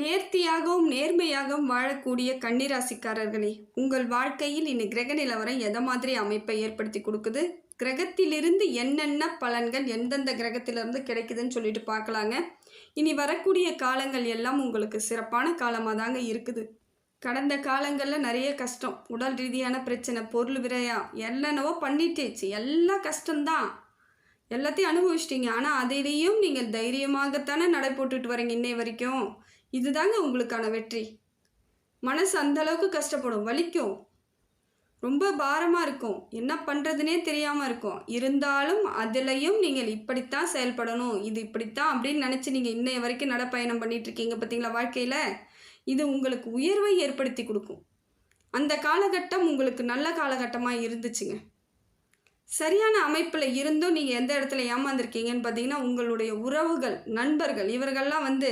நேர்த்தியாகவும் நேர்மையாகவும் வாழக்கூடிய கன்னிராசிக்காரர்களே உங்கள் வாழ்க்கையில் இனி கிரக நிலவரம் எதை மாதிரி அமைப்பை ஏற்படுத்தி கொடுக்குது? கிரகத்திலிருந்து என்னென்ன பலன்கள் எந்தெந்த கிரகத்திலிருந்து கிடைக்குதுன்னு சொல்லிட்டு பார்க்கலாங்க. இனி வரக்கூடிய காலங்கள் எல்லாம் உங்களுக்கு சிறப்பான காலமாக தாங்க இருக்குது. கடந்த காலங்களில் நிறைய கஷ்டம் உடல் ரீதியான பிரச்சனை பொருள் விரையா என்னென்னவோ பண்ணிட்டேச்சு. எல்லாம் கஷ்டம்தான். எல்லாத்தையும் அனுபவிச்சிட்டிங்க. ஆனால் அதிலேயும் நீங்கள் தைரியமாகத்தானே நடை போட்டுட்டு வரீங்க இன்னை வரைக்கும். இதுதாங்க உங்களுக்கான வெற்றி. மனசு அந்த அளவுக்கு கஷ்டப்படும். வலிக்கும். ரொம்ப பாரமாக இருக்கும். என்ன பண்ணுறதுனே தெரியாமல் இருக்கும். இருந்தாலும் அதுலேயும் நீங்கள் இப்படித்தான் செயல்படணும். இது இப்படித்தான் அப்படின்னு நினச்சி நீங்கள் இன்னைய வரைக்கும் நடப்பயணம் பண்ணிகிட்ருக்கீங்க பார்த்தீங்களா வாழ்க்கையில்? இது உங்களுக்கு உயர்வை ஏற்படுத்தி கொடுக்கும். அந்த காலகட்டம் உங்களுக்கு நல்ல காலகட்டமாக இருந்துச்சுங்க. சரியான அமைப்பில் இருந்தும் நீங்கள் எந்த இடத்துல ஏமாந்துருக்கீங்கன்னு பார்த்தீங்கன்னா உங்களுடைய உறவுகள் நண்பர்கள் இவர்கள்லாம் வந்து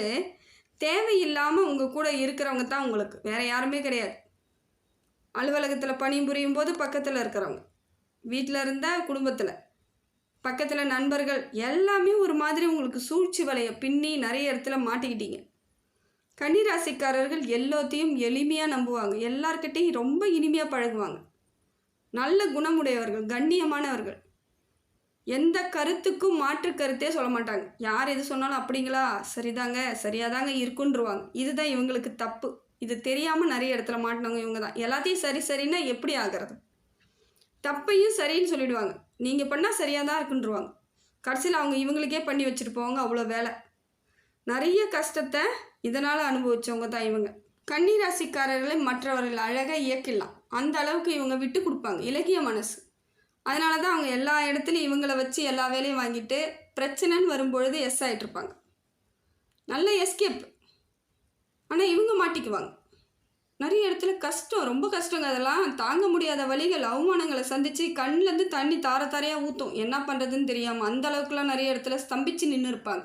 தேவையில்லாமல் உங்கள் கூட இருக்கிறவங்க தான் உங்களுக்கு. வேறு யாருமே கிடையாது. அலுவலகத்தில் பணிபுரியும் போது பக்கத்தில் இருக்கிறவங்க. வீட்டில் இருந்தால் குடும்பத்தில். பக்கத்தில் நண்பர்கள் எல்லாமே ஒரு மாதிரி உங்களுக்கு சூழ்ச்சி வலையை பின்னி நிறைய இடத்துல மாட்டிக்கிட்டீங்க. கன்னிராசிக்காரர்கள் எல்லாத்தையும் எளிமையாக நம்புவாங்க. எல்லார்கிட்டையும் ரொம்ப இனிமையாக பழகுவாங்க. நல்ல குணமுடையவர்கள் கண்ணியமானவர்கள். எந்த கருத்துக்கும் மாற்று கருத்தே சொல்ல மாட்டாங்க. யார் எது சொன்னாலும் அப்படிங்களா? சரிதாங்க சரியாதாங்க இருக்குன்றுவாங்க. இதுதான் இவங்களுக்கு தப்பு. இது தெரியாமல் நிறைய இடத்துல மாட்டினவங்க இவங்க தான். எல்லாத்தையும் சரி சரின்னா எப்படி ஆகிறது? தப்பையும் சரின்னு சொல்லிடுவாங்க. நீங்கள் பண்ணால் சரியாக தான் இருக்குன்றுவாங்க. கடைசியில் அவங்க இவங்களுக்கே பண்ணி வச்சுட்டு போவாங்க அவ்வளோ வேலை. நிறைய கஷ்டத்தை இதனால் அனுபவிச்சவங்க தான் இவங்க. கன்னிராசிக்காரர்களை மற்றவர்கள் அழகாக இயக்கிடலாம். அந்த அளவுக்கு இவங்க விட்டு கொடுப்பாங்க. இலக்கிய மனசு. அதனால தான் அவங்க எல்லா இடத்துலையும் இவங்கள வச்சு எல்லா வேலையும் வாங்கிட்டு பிரச்சனைன்னு வரும்பொழுது எஸ் ஆகிட்ருப்பாங்க நல்ல எஸ்கேப் ஆனால் இவங்க மாட்டிக்குவாங்க. நிறைய இடத்துல கஷ்டம் ரொம்ப கஷ்டங்க. அதெல்லாம் தாங்க முடியாத வழிகள் அவமானங்களை சந்தித்து கண்ணிலேருந்து தண்ணி தார தாரையாக ஊற்றும் என்ன பண்ணுறதுன்னு தெரியாமல் அந்த அளவுக்குலாம் நிறைய இடத்துல ஸ்தம்பிச்சு நின்று இருப்பாங்க.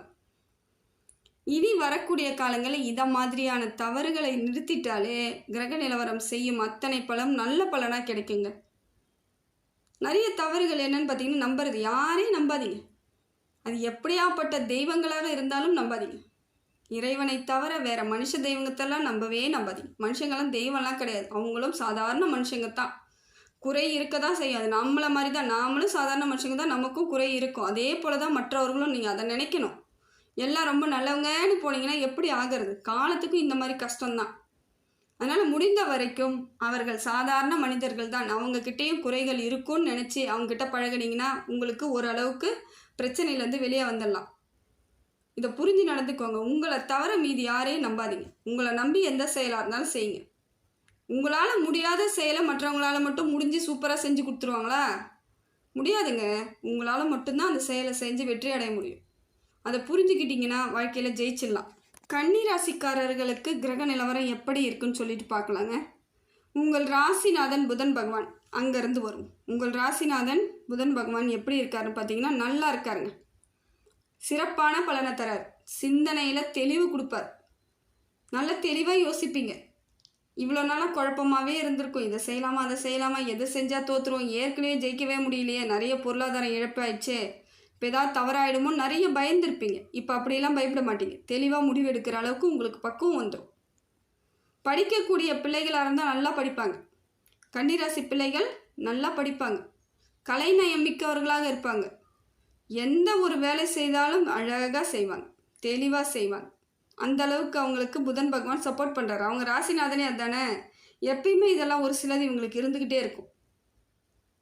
இனி வரக்கூடிய காலங்களில் இதை மாதிரியான தவறுகளை நிறுத்திட்டாலே கிரக நிலவரம் செய்யும் அத்தனை பலம் நல்ல பலனாக கிடைக்குங்க. நிறைய தவறுகள் என்னென்னு பார்த்தீங்கன்னா நம்புறது. யாரையும் நம்பாதீங்க. அது எப்படியாப்பட்ட தெய்வங்களாக இருந்தாலும் நம்பாதீங்க. இறைவனை தவிர வேறு மனுஷ தெய்வங்கத்தெல்லாம் நம்பவே நம்பாதீங்க. மனுஷங்கள்லாம் தெய்வம்லாம் கிடையாது. அவங்களும் சாதாரண மனுஷங்க தான். குறை இருக்க தான் செய்யாது. நம்மளை மாதிரி தான். நாமளும் சாதாரண மனுஷங்க தான். நமக்கும் குறை இருக்கும். அதே போல தான் மற்றவர்களும் நீங்கள் அதை நினைக்கணும். எல்லாம் ரொம்ப நல்லவங்கன்னு போனீங்கன்னா எப்படி ஆகிறது? காலத்துக்கும் இந்த மாதிரி கஷ்டம்தான். அதனால் முடிந்த வரைக்கும் அவர்கள் சாதாரண மனிதர்கள் தான். அவங்கக்கிட்டேயும் குறைகள் இருக்கும்னு நினச்சி அவங்கக்கிட்ட பழகினீங்கன்னா உங்களுக்கு ஓரளவுக்கு பிரச்சனையிலேருந்து வெளியே வந்துடலாம். இதை புரிஞ்சு நடந்துக்கோங்க. உங்களை தவிர மீதி யாரையும் நம்பாதீங்க. உங்களை நம்பி எந்த செயலாக இருந்தாலும் செய்யுங்க. உங்களால் முடியாத செயலை மற்றவங்களால் மட்டும் முடிஞ்சு சூப்பராக செஞ்சு கொடுத்துருவாங்களா? முடியாதுங்க. உங்களால் மட்டும்தான் அந்த செயலை செஞ்சு வெற்றி அடைய முடியும். அதை புரிஞ்சுக்கிட்டிங்கன்னா வாழ்க்கையில் ஜெயிச்சிடலாம். கன்னி ராசிக்காரர்களுக்கு கிரக நிலவரம் எப்படி இருக்குன்னு சொல்லிட்டு பார்க்கலாங்க. உங்கள் ராசிநாதன் புதன் பகவான் அங்கேருந்து வரும். உங்கள் ராசிநாதன் புதன் பகவான் எப்படி இருக்காருன்னு பார்த்தீங்கன்னா நல்லா இருக்காருங்க. சிறப்பான பலனை தரார். சிந்தனையில் தெளிவு கொடுப்பார். நல்ல தெளிவாக யோசிப்பீங்க. இவ்வளோ நாளாக குழப்பமாகவே இருந்திருக்கும். இதை செய்யலாமா அதை செய்யலாமா எதை செஞ்சால் தோற்றுருவோம் ஏற்கனவே ஜெயிக்கவே முடியலையே நிறைய பொருளாதாரம் இழப்பாயிடுச்சே இப்போ ஏதாவது தவறாயிடுமோ நிறைய பயந்துருப்பீங்க. இப்போ அப்படியெல்லாம் பயப்பட மாட்டீங்க. தெளிவாக முடிவு எடுக்கிற அளவுக்கு உங்களுக்கு பக்குவம் வந்துடும் படிக்கக்கூடிய பிள்ளைகளாக இருந்தால் நல்லா படிப்பாங்க. கன்னிராசி பிள்ளைகள் நல்லா படிப்பாங்க. கலைநயம் மிக்கவர்களாக இருப்பாங்க. எந்த ஒரு வேலை செய்தாலும் அழகாக செய்வாங்க. தெளிவாக செய்வாங்க. அந்த அளவுக்கு அவங்களுக்கு புதன் பகவான் சப்போர்ட் பண்ணுறாரு அவங்க ராசிநாதனே அதுதானே எப்பயுமே இதெல்லாம் ஒரு சிலது இவங்களுக்கு இருந்துக்கிட்டே இருக்கும்.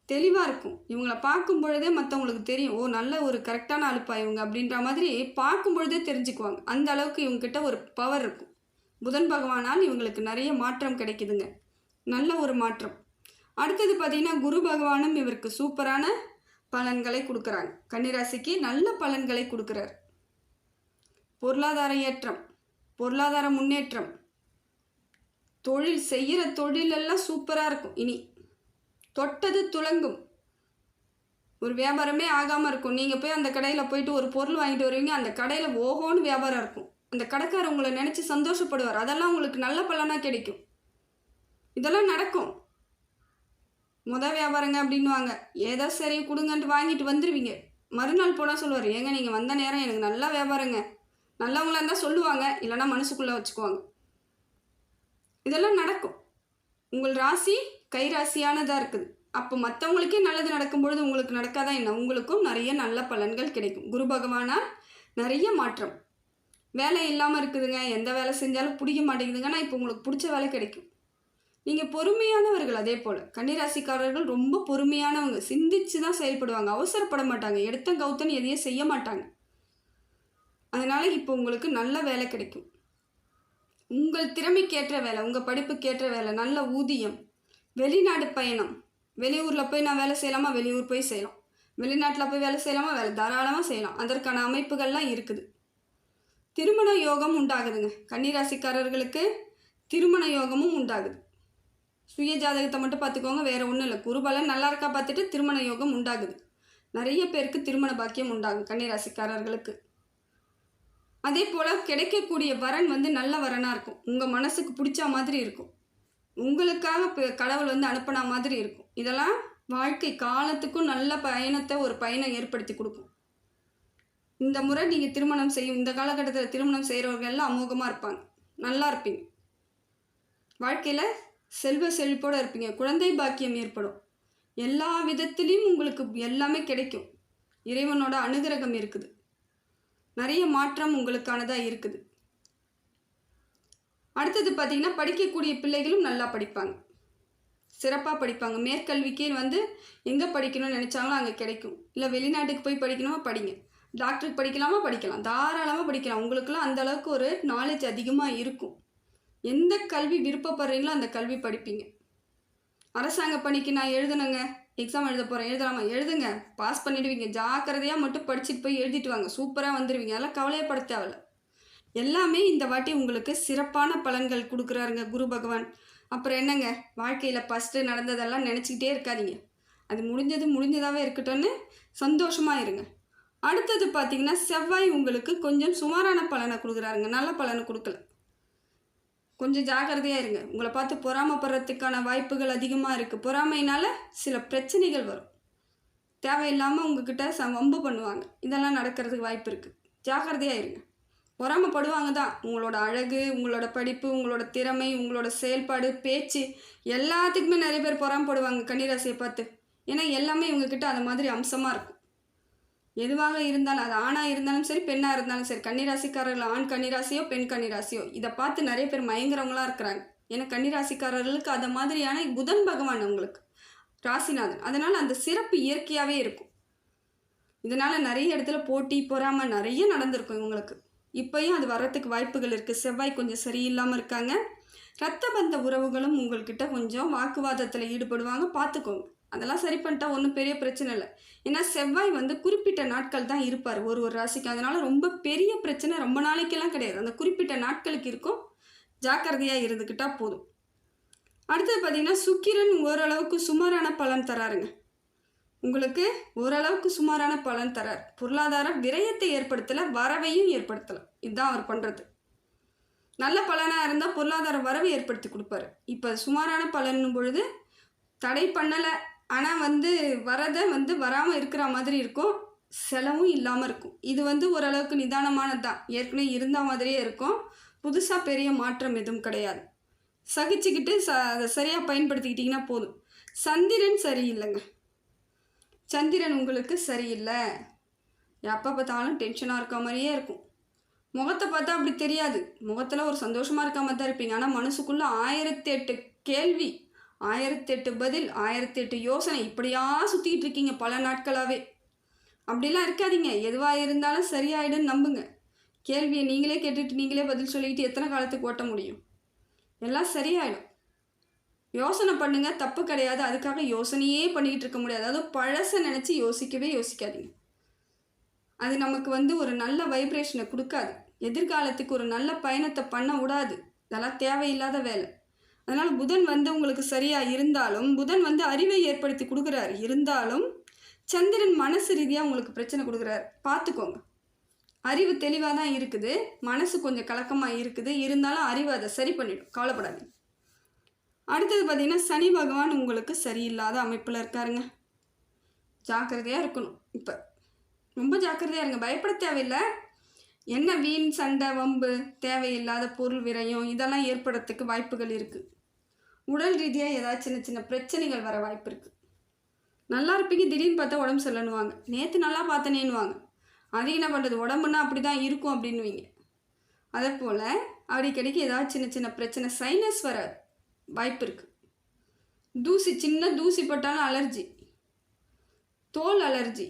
தெளிவாக இருக்கும். இவங்கள பார்க்கும் பொழுதே மற்றவங்களுக்கு தெரியும். ஓ நல்ல ஒரு கரெக்டான அழுப்பா இவங்க அப்படின்ற மாதிரி பார்க்கும் பொழுதே தெரிஞ்சுக்குவாங்க. அந்த அளவுக்கு இவங்ககிட்ட ஒரு பவர் இருக்கும். புதன் பகவானால் இவங்களுக்கு நிறைய மாற்றம் கிடைக்குதுங்க. நல்ல ஒரு மாற்றம். அடுத்தது பார்த்திங்கன்னா குரு பகவானும் இவருக்கு சூப்பரான பலன்களை கொடுக்குறாங்க. கன்னிராசிக்கு நல்ல பலன்களை கொடுக்குறார். பொருளாதார ஏற்றம் பொருளாதார முன்னேற்றம் தொழில் செய்கிற தொழிலெல்லாம் சூப்பராக இருக்கும். இனி தொட்டது துலங்கும் ஒரு வியாபாரமே ஆகாமல் இருக்கும். நீங்கள் போய் அந்த கடையில் போயிட்டு ஒரு பொருள் வாங்கிட்டு வருவீங்க அந்த கடையில் ஓஹோன்னு வியாபாரம் இருக்கும். அந்த கடைக்காரர் உங்களை நினச்சி சந்தோஷப்படுவார். அதெல்லாம் உங்களுக்கு நல்ல பலனாக கிடைக்கும். இதெல்லாம் நடக்கும். முத வியாபாரங்க அப்படின்வாங்க ஏதோ சரி கொடுங்கன்ட்டு வாங்கிட்டு வந்துடுவீங்க மறுநாள் போனால் சொல்லுவார் ஏங்க நீங்கள் வந்த நேரம் எனக்கு நல்லா வியாபாரங்க. நல்லவங்களா இருந்தால் சொல்லுவாங்க இல்லைன்னா மனசுக்குள்ளே வச்சுக்குவாங்க. இதெல்லாம் நடக்கும். உங்கள் ராசி கைராசியானதாக இருக்குது. அப்போ மற்றவங்களுக்கே நல்லது நடக்கும்பொழுது உங்களுக்கு நடக்காதா என்ன? உங்களுக்கும் நிறைய நல்ல பலன்கள் கிடைக்கும். குரு பகவானால் நிறைய மாற்றம். வேலை இல்லாமல் இருக்குதுங்க. எந்த வேலை செஞ்சாலும் பிடிக்க மாட்டேங்குதுங்கன்னா இப்போ உங்களுக்கு பிடிச்ச வேலை கிடைக்கும். நீங்கள் பொறுமையானவர்கள் அதே போல். கன்னிராசிக்காரர்கள் ரொம்ப பொறுமையானவங்க. சிந்திச்சு தான் செயல்படுவாங்க. அவசரப்பட மாட்டாங்க. எடுத்த கௌத்தன் எதையும் செய்ய மாட்டாங்க. அதனால் இப்போ உங்களுக்கு நல்ல வேலை கிடைக்கும். உங்கள் திறமைக்கேற்ற வேலை உங்கள் படிப்புக்கேற்ற வேலை நல்ல ஊதியம் வெளிநாடு பயணம். வெளியூரில் போய் நான் வேலை செய்யலாமா வெளியூர் போய் செய்யலாம் வெளிநாட்டில் போய் வேலை செய்யலாமா வேலை தாராளமாக செய்யலாம். அதற்கான அமைப்புகள்லாம் இருக்குது. திருமண யோகம் உண்டாகுதுங்க. கன்னிராசிக்காரர்களுக்கு திருமண யோகமும் உண்டாகுது. சுய ஜாதகத்தை மட்டும் பார்த்துக்கோங்க. வேறு ஒன்றும் இல்லை. குருபலன் நல்லா இருக்கா பார்த்துட்டு திருமண யோகம் உண்டாகுது. நிறைய பேருக்கு திருமண பாக்கியம் உண்டாகும் கன்னிராசிக்காரர்களுக்கு. அதே போல் கிடைக்கக்கூடிய வரன் வந்து நல்ல வரனாக இருக்கும். உங்கள் மனசுக்கு பிடிச்ச மாதிரி இருக்கும். உங்களுக்காக கடவுள் வந்து அனுப்பின மாதிரி இருக்கும். இதெல்லாம் வாழ்க்கை காலத்துக்கும் நல்ல பயணத்தை ஒரு பயணம் ஏற்படுத்தி கொடுக்கும். இந்த முறை நீங்கள் திருமணம் செய்யும் இந்த காலகட்டத்தில் திருமணம் செய்கிறவங்க எல்லாம் அமோகமாக இருப்பாங்க. நல்லா இருப்பீங்க. வாழ்க்கையில் செல்வ செழிப்போடு இருப்பீங்க. குழந்தை பாக்கியம் ஏற்படும். எல்லா விதத்துலேயும் உங்களுக்கு எல்லாமே கிடைக்கும். இறைவனோட அனுகிரகம் இருக்குது. நிறைய மாற்றம் உங்களுக்கானதாக இருக்குது. அடுத்தது பார்த்தீங்கன்னா படிக்கக்கூடிய பிள்ளைகளும் நல்லா படிப்பாங்க. சிறப்பாக படிப்பாங்க. மேற்கல்விக்கே வந்து எங்கே படிக்கணும்னு நினச்சாங்களோ அங்கே கிடைக்கும். இல்லை வெளிநாட்டுக்கு போய் படிக்கணுமா? படிங்க. டாக்டருக்கு படிக்கலாமா? படிக்கலாம். தாராளமாக படிக்கலாம். உங்களுக்குலாம் அந்த அளவுக்கு ஒரு நாலேஜ் அதிகமாக இருக்கும். எந்த கல்வி விருப்பப்படுறீங்களோ அந்த கல்வி படிப்பீங்க. அரசாங்க பணிக்கு நான் எழுதணுங்க. எக்ஸாம் எழுத போகிறேன் எழுதலாமா? எழுதுங்க. பாஸ் பண்ணிடுவீங்க. ஜாக்கிரதையாக மட்டும் படிச்சுட்டு போய் எழுதிட்டு வாங்க. சூப்பராக வந்துடுவீங்க அதெல்லாம் கவலையப்பட தேவையில்ல. எல்லாமே இந்த வாட்டி உங்களுக்கு சிறப்பான பலன்கள் கொடுக்குறாருங்க குரு பகவான். அப்புறம் என்னங்க? வாழ்க்கையில் ஃபஸ்ட்டு நடந்ததெல்லாம் நினச்சிக்கிட்டே இருக்காதீங்க. அது முடிஞ்சது முடிஞ்சதாகவே இருக்கட்டும்னு சந்தோஷமாக இருங்க. அடுத்தது பார்த்தீங்கன்னா செவ்வாய் உங்களுக்கு கொஞ்சம் சுமாரான பலனை கொடுக்குறாருங்க. நல்ல பலனை கொடுக்கல. கொஞ்சம் ஜாக்கிரதையாக இருங்க. உங்களை பார்த்து பொறாமப்படுறதுக்கான வாய்ப்புகள் அதிகமாக இருக்குது பொறாமையினால் சில பிரச்சனைகள் வரும். தேவையில்லாமல் உங்ககிட்ட ச வம்பு பண்ணுவாங்க. இதெல்லாம் நடக்கிறதுக்கு வாய்ப்பு இருக்குது ஜாக்கிரதையாக இருங்க. பொறாமப்படுவாங்க தான் உங்களோட அழகு உங்களோட படிப்பு உங்களோட திறமை உங்களோட செயல்பாடு பேச்சு எல்லாத்துக்குமே நிறைய பேர் பொறாமப்படுவாங்க கன்னிராசியை பார்த்து. ஏன்னா எல்லாமே இவங்கக்கிட்ட அந்த மாதிரி அம்சமாக இருக்கும். எதுவாக இருந்தாலும் அது ஆணாக இருந்தாலும் சரி பெண்ணாக இருந்தாலும் சரி கன்னிராசிக்காரர்கள் ஆண் கன்னிராசியோ பெண் கன்னிராசியோ இதை பார்த்து நிறைய பேர் மயங்குறவங்களாக இருக்கிறாங்க. ஏன்னா கன்னிராசிக்காரர்களுக்கு அந்த மாதிரியான புதன் பகவான் உங்களுக்கு ராசிநாதன். அதனால் அந்த சிறப்பு இயற்கையாகவே இருக்கும். இதனால் நிறைய இடத்துல போட்டி பொறாமை நிறைய நடந்திருக்கும் இவங்களுக்கு. இப்பயும் அது வர்றதுக்கு வாய்ப்புகள் இருக்குது செவ்வாய் கொஞ்சம் சரியில்லாமல் இருக்காங்க. ரத்த பந்த உறவுகளும் உங்கள்கிட்ட கொஞ்சம் வாக்குவாதத்தில் ஈடுபடுவாங்க. பார்த்துக்கோங்க அதெல்லாம் சரி பண்ணிட்டா ஒன்றும் பெரிய பிரச்சனை இல்லை. ஏன்னா செவ்வாய் வந்து குறிப்பிட்ட நாட்கள் தான் இருப்பார். ஒரு ஒரு ராசிக்கு. அதனால் ரொம்ப பெரிய பிரச்சனை ரொம்ப நாளைக்கெல்லாம் கிடையாது. அந்த குறிப்பிட்ட நாட்களுக்கு இருக்கும். ஜாக்கிரதையாக இருந்துக்கிட்டால் போதும். அடுத்தது பார்த்திங்கன்னா சுக்கிரன் ஓரளவுக்கு சுமாரான பலன் தராருங்க. உங்களுக்கு ஓரளவுக்கு சுமாரான பலன் தரார். பொருளாதார விரயத்தை ஏற்படுத்தலை வரவையும் ஏற்படுத்தலை. இதுதான் அவர் பண்ணுறது நல்ல பலனாக இருந்தால் பொருளாதார வரவை ஏற்படுத்தி கொடுப்பாரு. இப்போ சுமாரான பலன்னும் பொழுது தடை பண்ணலை. ஆனால் வந்து வரதை வந்து வராமல் இருக்கிற மாதிரி இருக்கும். செலவும் இல்லாமல் இருக்கும். இது வந்து ஓரளவுக்கு நிதானமானது. தான் ஏற்கனவே இருந்த மாதிரியே இருக்கும். புதுசாக பெரிய மாற்றம் எதுவும் கிடையாது. சகிச்சுக்கிட்டு ச அதை சரியாக பயன்படுத்திக்கிட்டிங்கன்னா போதும். சந்திரன் சரியில்லைங்க. சந்திரன் உங்களுக்கு சரியில்லை. எப்போ பார்த்தாலும் டென்ஷனாக இருக்க மாதிரியே இருக்கும். முகத்தை பார்த்தா அப்படி தெரியாது. முகத்தில் ஒரு சந்தோஷமாக இருக்க மாதிரி தான் இருப்பீங்க. ஆனால் மனசுக்குள்ளே ஆயிரத்தி எட்டு கேள்வி ஆயிரத்தி எட்டு பதில் ஆயிரத்தி எட்டு யோசனை இப்படியா சுற்றிக்கிட்டு இருக்கீங்க பல நாட்களாகவே அப்படிலாம் இருக்காதீங்க. எதுவாக இருந்தாலும் சரியாயிடுன்னு நம்புங்க. கேள்வியை நீங்களே கேட்டுட்டு நீங்களே பதில் சொல்லிக்கிட்டு எத்தனை காலத்துக்கு ஓட்ட முடியும்? எல்லாம் சரியாயிடும். யோசனை பண்ணுங்க தப்பு கிடையாது. அதுக்காக யோசனையே பண்ணிக்கிட்டு இருக்க முடியாது. அதாவது பழசை நினச்சி யோசிக்கவே யோசிக்காதீங்க. அது நமக்கு வந்து ஒரு நல்ல வைப்ரேஷனை கொடுக்காது. எதிர்காலத்துக்கு ஒரு நல்ல பயணத்தை பண்ண விடாது. இதெல்லாம் தேவையில்லாத வேலை. அதனால் புதன் வந்து உங்களுக்கு சரியாக இருந்தாலும் புதன் வந்து அறிவை ஏற்படுத்தி கொடுக்குறாரு. இருந்தாலும் சந்திரன் மனசு ரீதியாக உங்களுக்கு பிரச்சனை கொடுக்குறாரு. பார்த்துக்கோங்க. அறிவு தெளிவாக தான் இருக்குது. மனசு கொஞ்சம் கலக்கமாக இருக்குது. இருந்தாலும் அறிவு அதை சரி பண்ணிடும். கவலைப்படாதீங்க. அடுத்தது பார்த்தீங்கன்னா சனி பகவான் உங்களுக்கு சரியில்லாத அமைப்பில் இருக்காருங்க. ஜாக்கிரதையாக இருக்கணும். இப்போ ரொம்ப ஜாக்கிரதையாக இருங்க. பயப்பட தேவையில்லை. என்ன வீண் சண்டை வம்பு தேவையில்லாத பொருள் விரயம் இதெல்லாம் ஏற்படுறதுக்கு வாய்ப்புகள் இருக்குது உடல் ரீதியாக ஏதாவது சின்ன சின்ன பிரச்சனைகள் வர வாய்ப்பு இருக்குது நல்லா இருப்பீங்க. திடீர்னு பார்த்தா உடம்பு சொல்லணுவாங்க நேற்று நல்லா பார்த்தனேன்னுவாங்க. அது என்ன பண்ணுறது உடம்புன்னா அப்படி தான் இருக்கும் அப்படின்னுவீங்க. அதே போல் அடிக்கடிக்கு ஏதாவது சின்ன சின்ன பிரச்சனை சைனஸ் வர வாய்ப்பு இருக்குது தூசி சின்ன தூசி பட்டாலும் அலர்ஜி. தோல் அலர்ஜி.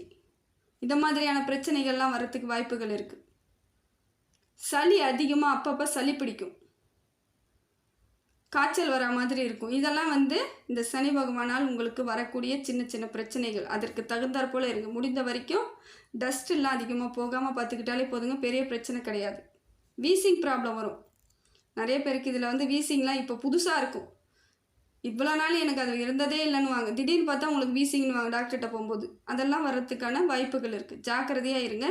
இந்த மாதிரியான பிரச்சனைகள்லாம் வரத்துக்கு வாய்ப்புகள் இருக்குது சளி அதிகமாக அப்பப்போ சளி பிடிக்கும். காய்ச்சல் வர மாதிரி இருக்கும். இதெல்லாம் வந்து இந்த சனி பகவானால் உங்களுக்கு வரக்கூடிய சின்ன சின்ன பிரச்சனைகள். அதற்கு தகுந்தாற் போல் இருங்க. முடிந்த வரைக்கும் டஸ்ட்டெல்லாம் அதிகமாக போகாமல் பார்த்துக்கிட்டாலே போதுங்க. பெரிய பிரச்சனை கிடையாது. வீசிங் ப்ராப்ளம் வரும். நிறைய பேருக்கு இதில் வந்து வீசிங்லாம் இப்போ புதுசாக இருக்கும். இவ்வளோ நாள் எனக்கு அது இருந்ததே இல்லைன்னு வாங்க திடீர்னு பார்த்தா உங்களுக்கு வீசிங்னு வாங்க டாக்டர்கிட்ட போகும்போது. அதெல்லாம் வர்றதுக்கான வாய்ப்புகள் இருக்குது ஜாக்கிரதையாக இருங்க.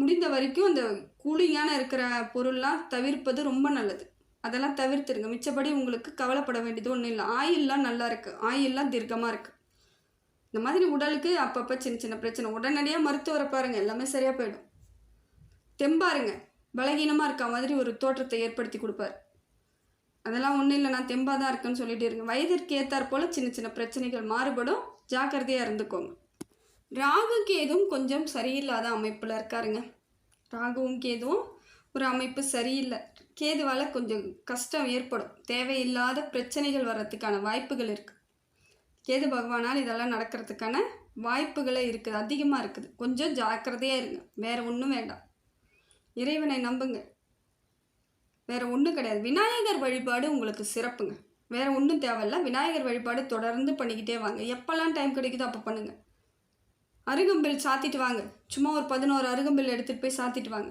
முடிந்த வரைக்கும் அந்த கூலிங்கான இருக்கிற பொருள்லாம் தவிர்ப்பது ரொம்ப நல்லது. அதெல்லாம் தவிர்த்துருங்க. மிச்சப்படி உங்களுக்கு கவலைப்பட வேண்டியது ஒன்றும் இல்லை. ஆயில்லாம் நல்லா இருக்குது ஆயில்லாம் தீர்க்கமாக இருக்குது இந்த மாதிரி உடலுக்கு அப்பப்போ சின்ன சின்ன பிரச்சனை. உடனடியாக மருத்துவரை பாருங்கள் எல்லாமே சரியாக போயிடும். தெம்பாருங்க. பலகீனமாக இருக்க மாதிரி ஒரு தோற்றத்தை ஏற்படுத்தி கொடுப்பார். அதெல்லாம் ஒன்றும் இல்லை நான் தெம்பாக தான் இருக்கேன்னு சொல்லிட்டு இருங்க வயதிற்கு ஏற்றாற் போல் சின்ன சின்ன பிரச்சனைகள் மாறுபடும். ஜாக்கிரதையாக இருந்துக்கோங்க. ராகு கேதுவும் கொஞ்சம் சரியில்லாத அமைப்பில் இருக்காருங்க. ராகுவும் கேதுவும் ஒரு அமைப்பு சரியில்லை. கேதுவால் கொஞ்சம் கஷ்டம் ஏற்படும். தேவையில்லாத பிரச்சனைகள் வர்றதுக்கான வாய்ப்புகள் இருக்குது கேது பகவானால் இதெல்லாம் நடக்கிறதுக்கான வாய்ப்புகளே இருக்குது அதிகமாக இருக்குது. கொஞ்சம் ஜாக்கிரதையாக இருங்க. வேறு ஒன்றும் வேண்டாம். இறைவனை நம்புங்க. வேறு ஒன்றும் கிடையாது. விநாயகர் வழிபாடு உங்களுக்கு சிறப்புங்க. வேறு ஒன்றும் தேவையில்ல. விநாயகர் வழிபாடு தொடர்ந்து பண்ணிக்கிட்டே வாங்க. எப்போல்லாம் டைம் கிடைக்குதோ அப்போ பண்ணுங்கள் அருகம்பில் சாத்திட்டு வாங்க. சும்மா ஒரு பதினோரு அருகம்பில் எடுத்துகிட்டு போய் சாத்திட்டு வாங்க.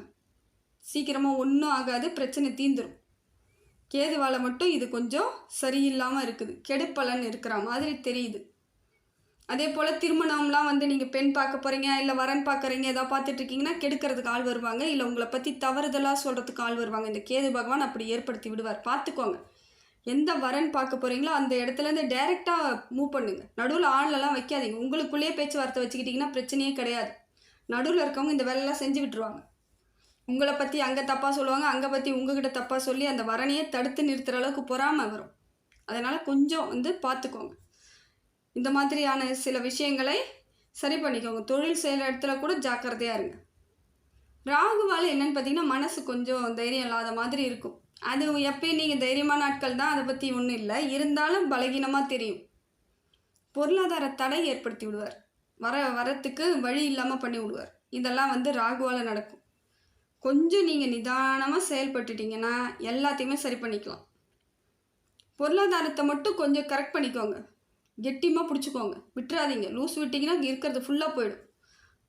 சீக்கிரமாக ஒன்றும் ஆகாது. பிரச்சனை தீந்துடும் கேதுவால் மட்டும் இது கொஞ்சம் சரியில்லாமல் இருக்குது. கெடுப்பலன் இருக்கிற மாதிரி தெரியுது. அதே போல் திருமணம்லாம் வந்து நீங்கள் பெண் பார்க்க போகிறீங்க இல்லை வரன் பார்க்குறீங்க ஏதாவது பார்த்துட்ருக்கீங்கன்னா கெடுக்கிறதுக்கு ஆள் வருவாங்க. இல்லை உங்களை பற்றி தவறுதலாக சொல்கிறதுக்கு ஆள் வருவாங்க. இந்த கேது பகவான் அப்படி ஏற்படுத்தி விடுவார். பார்த்துக்கோங்க. எந்த வரன் பார்க்க போகிறீங்களோ அந்த இடத்துலேருந்து டைரெக்டாக மூவ் பண்ணுங்கள் நடுவில் ஆள்லாம் வைக்காதீங்க. உங்களுக்குள்ளேயே பேச்சுவார்த்தை வச்சுக்கிட்டிங்கன்னா பிரச்சனையே கிடையாது. நடுவில் இருக்கவங்க இந்த வேலையெல்லாம் செஞ்சு விட்டுருவாங்க. உங்களை பற்றி அங்கே தப்பாக சொல்லுவாங்க அங்கே பற்றி உங்ககிட்ட தப்பாக சொல்லி அந்த வரனையே தடுத்து நிறுத்துகிற அளவுக்கு பொறாமல் வரும். அதனால் கொஞ்சம் வந்து பார்த்துக்கோங்க. இந்த மாதிரியான சில விஷயங்களை சரி பண்ணிக்கோங்க. தொழில் செய்கிற இடத்துல கூட ஜாக்கிரதையாக இருங்க. ராகுவால் என்னன்னு பார்த்தீங்கன்னா மனசு கொஞ்சம் தைரியம் இல்லாத மாதிரி இருக்கும். அது எப்பயும் நீங்கள் தைரியமான நாட்கள் தான். அதை பற்றி ஒன்றும் இல்லை. இருந்தாலும் பலகீனமாக தெரியும். பொருளாதார தடை ஏற்படுத்தி விடுவார். வர வரத்துக்கு வழி இல்லாமல் பண்ணி விடுவார். இதெல்லாம் வந்து ராகுவால் நடக்கும். கொஞ்சம் நீங்கள் நிதானமாக செயல்பட்டுட்டீங்கன்னா எல்லாத்தையுமே சரி பண்ணிக்கலாம். பொருளாதாரத்தை மட்டும் கொஞ்சம் கரெக்ட் பண்ணிக்கோங்க. கெட்டியமாக பிடிச்சிக்கோங்க. விட்டுறாதீங்க. லூஸ் விட்டிங்கன்னா இருக்கிறது ஃபுல்லாக போயிடும்.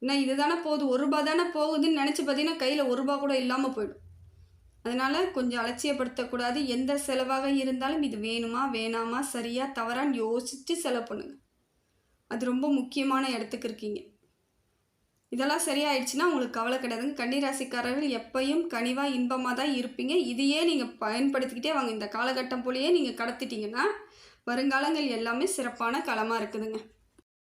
இன்னும் இது தானே போகுது. ஒரு ரூபா தானே போகுதுன்னு நினச்சி பார்த்தீங்கன்னா கையில் ஒரு ரூபா கூட இல்லாமல் போயிடும். அதனால் கொஞ்சம் அலட்சியப்படுத்தக்கூடாது. எந்த செலவாக இருந்தாலும் இது வேணுமா வேணாமா சரியாக தவறான்னு யோசித்து செலவு பண்ணுங்கள் அது ரொம்ப முக்கியமான இடத்துக்கு இருக்கீங்க. இதெல்லாம் சரியாயிடுச்சுன்னா உங்களுக்கு கவலை கிடையாதுங்க. கன்னிராசிக்காரர்கள் எப்பயும் கனிவாக இன்பமாக தான் இருப்பீங்க. இதையே நீங்கள் பயன்படுத்திக்கிட்டே வாங்க. இந்த காலகட்டம் போலேயே நீங்கள் கடத்திட்டீங்கன்னா வருங்காலங்கள் எல்லாமே சிறப்பான களமாக இருக்குதுங்க.